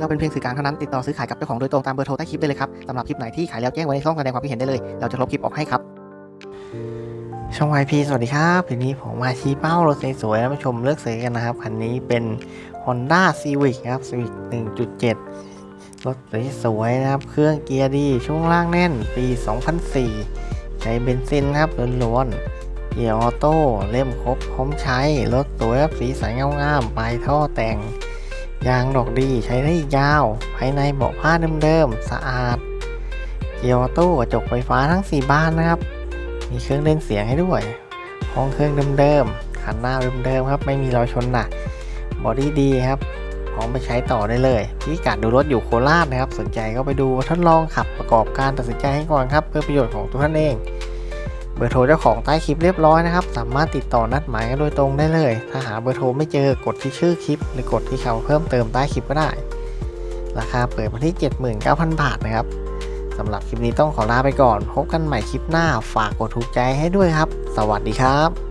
เราเป็นเพียงสื่อกลางเท่านั้นติดต่อซื้อขายกับเจ้าของโดยตรงตามเบอร์โทรใต้คลิปได้เลยครับสำหรับคลิปไหนที่ขายแล้วแจ้งไว้ในช่องแสดงความคิดเห็นได้เลย เราจะลบคลิปออกให้ครับ ช่อง YP สวัสดีครับทีนี้ผมมาชี้เป้ารถสวยๆแล้วมาชมเลือกซื้อกันนะครับคันนี้เป็น Honda Civic ครับ Civic 1.7 รถสวยๆนะครับ เครื่องเกียร์ดีช่วงล่างแน่นปี 2004 ใช้เบนซินครับล้วนๆเกียร์ออโต้เล่มครบพร้อมใช้รถสวยครับสีสันงามๆปลายท่อแต่ง ยางดอกดีใช้ได้อีกยาว ภายในเบาะผ้าเดิมๆ สะอาด เกียร์ออโต้กระจกไฟฟ้าทั้ง 4 บานนะครับ มีเครื่องเล่นเสียงให้ด้วย ห้องเครื่องเดิมๆคันหน้าเดิมๆครับ ไม่มีรอยชนหนะบอดี้ดีครับพร้อมไปใช้ต่อได้เลยพิกัดดูรถอยู่โคราชนะครับ สนใจก็ไปดูทดลองขับประกอบการตัดสินใจให้ก่อนครับ เพื่อประโยชน์ของตัวท่านเอง บอร์โทรเจ้าของใต้คลิปเรียบร้อยนะครับ สามารถติดต่อนัดหมายกันโดยตรงได้เลย ถ้าหาเบอร์โทรไม่เจอกดที่ชื่อคลิป หรือกดที่คำเพิ่มเติมใต้คลิปก็ได้ ราคาเปิดมาที่ 79,000 บาทนะครับสำหรับคลิปนี้ต้องขอลาไปก่อน พบกันใหม่คลิปหน้า ฝากกดถูกใจให้ด้วยครับ สวัสดีครับ